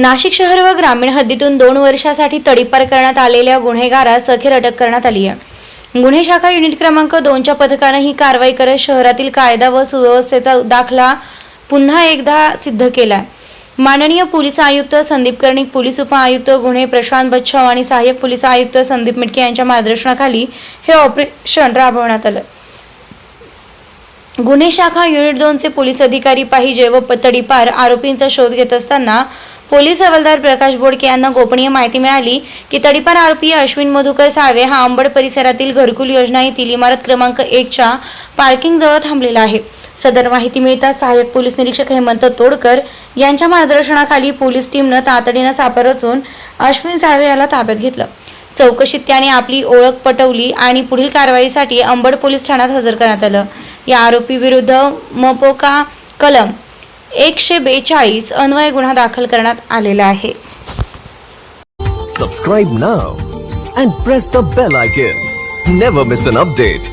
नाशिक शहर व ग्रामीण हद्दीतून दोन वर्षासाठी तडीपार करण्यात आलेल्या गुन्हेगारास अखेर अटक करण्यात आली आहे. गुन्हे शाखा युनिट क्रमांक दोनच्या पथकानं ही कारवाई करत शहरातील कायदा व सुव्यवस्थेचा दाखला पुन्हा एकदा सिद्ध केला माननीय पोलीस आयुक्त संदीप कर्णिक पोलीस उपआयुक्त गुन्हे प्रशांत बच्छाव आणि सहाय्यक पोलीस आयुक्त संदीप मिटके यांच्या मार्गदर्शनाखाली हे ऑपरेशन राबवण्यात आलं. गुन्हे शाखा युनिट दोनचे पोलीस अधिकारी पाहिजे व तडीपार आरोपींचा शोध घेत असताना पोलीस हवालदार प्रकाश बोडके यांना गोपनीय माहिती मिळाली की तडीपार आरोपी अश्विन मधुकर सावे हा अंबड परिसरातील घरकुल योजना येथील इमारत क्रमांक एकच्या पार्किंगजवळ थांबलेला आहे. सदर माहिती मिळताच सहाय्यक पोलीस निरीक्षक हेमंत तोडकर यांच्या मार्गदर्शनाखाली पोलीस टीमनं तातडीनं सापळ रचून अश्विन साळवे याला ताब्यात घेतलं. चौकशीत त्याने आपली ओळख पटवली आणि पुढील कारवाईसाठी अंबड पोलीस ठाण्यात हजर करण्यात आलं. या आरोपी विरुद्ध मपोका कलम एकशे बेचाळीस अन्वय गुन्हा दाखल करण्यात आलेला आहे. Subscribe now and press the bell icon never miss an update